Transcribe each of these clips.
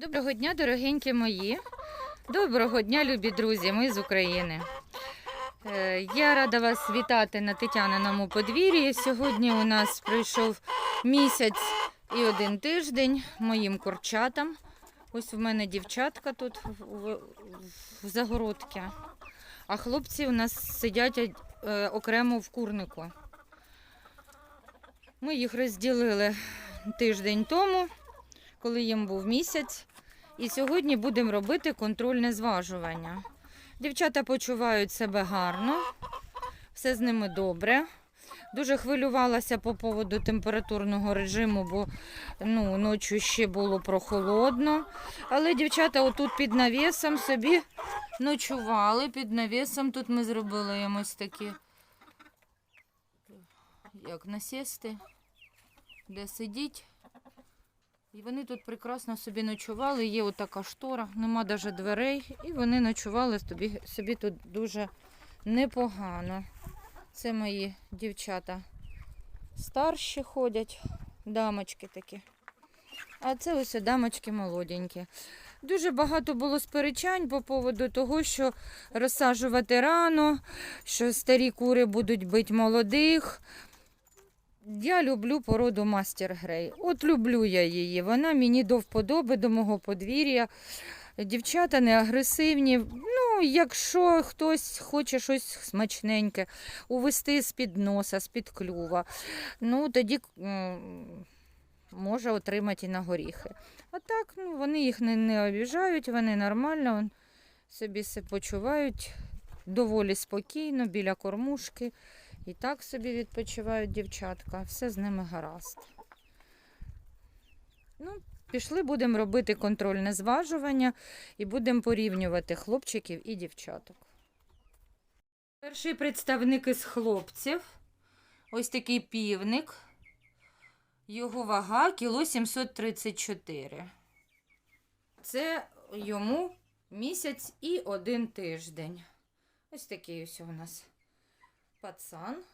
Доброго дня, дорогенькі мої. Доброго дня, любі друзі, ми з України. Е, Я рада вас вітати на Тетяниному подвір'ї. Сьогодні у нас пройшов місяць і один тиждень моїм курчатам. Ось в мене дівчатка тут в, загородці. А хлопці у нас сидять е, окремо в курнику. Ми їх розділили тиждень тому, коли їм був місяць. І сьогодні будемо робити контрольне зважування. Дівчата почувають себе гарно, все з ними добре. Дуже хвилювалася по поводу температурного режиму, бо ну, ночі ще було прохолодно. Але дівчата отут під навісом собі ночували. Під навісом тут ми зробили їм такі як насісти, де сидіть. І вони тут прекрасно собі ночували. Є отака штора, нема навіть дверей. І вони ночували собі, собі тут дуже непогано. Це мої дівчата старші ходять, дамочки такі. А це ось дамочки молоденькі. Дуже багато було сперечань по поводу того, що розсаджувати рано, що старі кури будуть бити молодих. Я люблю породу Мастер Грей. От люблю я її. Вона мені до вподоби, до мого подвір'я. Дівчата не агресивні. Ну, якщо хтось хоче щось смачненьке, увести з-під носа, з-під клюва, ну тоді може отримати і на горіхи. А так, ну, вони їх не, не обіжають, вони нормально собі себе почувають доволі спокійно біля кормушки. І так собі відпочивають дівчатка, все з ними гаразд. Ну, пішли, будемо робити контрольне зважування і будемо порівнювати хлопчиків і дівчаток. Перший представник із хлопців. Ось такий півник. Його вага кіло 734. Це йому місяць і один тиждень. Ось такий ось у нас пацан.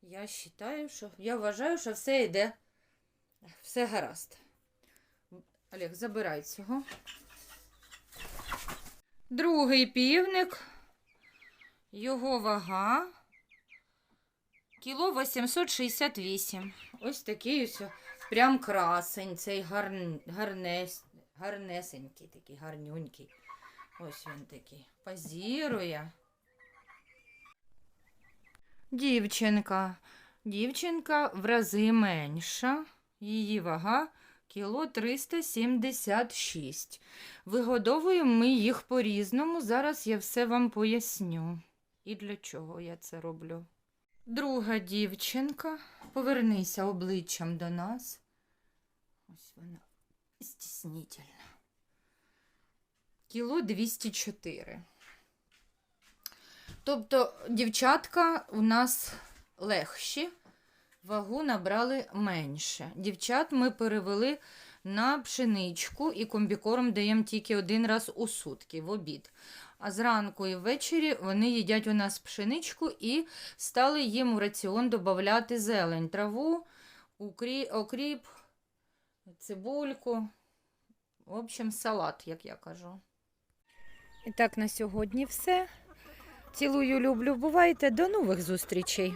Я вважаю, що я вважаю, що все йде, все гаразд. Олег, забирай цього. Другий півник. Його вага. Кіло 868. Ось такий ось прям красень, цей гарн, гарнес, гарнесенький, такий гарнюнький. Ось він такий. Позірує. Дівчинка. Дівчинка в рази менша. Її вага кіло 376. Вигодовуємо ми їх по-різному. Зараз я все вам поясню. І для чого я це роблю. Друга дівчинка. Повернися обличчям до нас. Ось вона стіснительна. Кіло 204. Тобто дівчатка у нас легші, вагу набрали менше. Дівчат ми перевели на пшеничку і комбікорм даємо тільки один раз у сутки в обід. А зранку і ввечері вони їдять у нас пшеничку і стали їм у раціон додати зелень, траву, окріп, цибульку. В общем, салат, як я кажу. І так, на сьогодні все. Цілую, люблю. Бувайте. До нових зустрічей.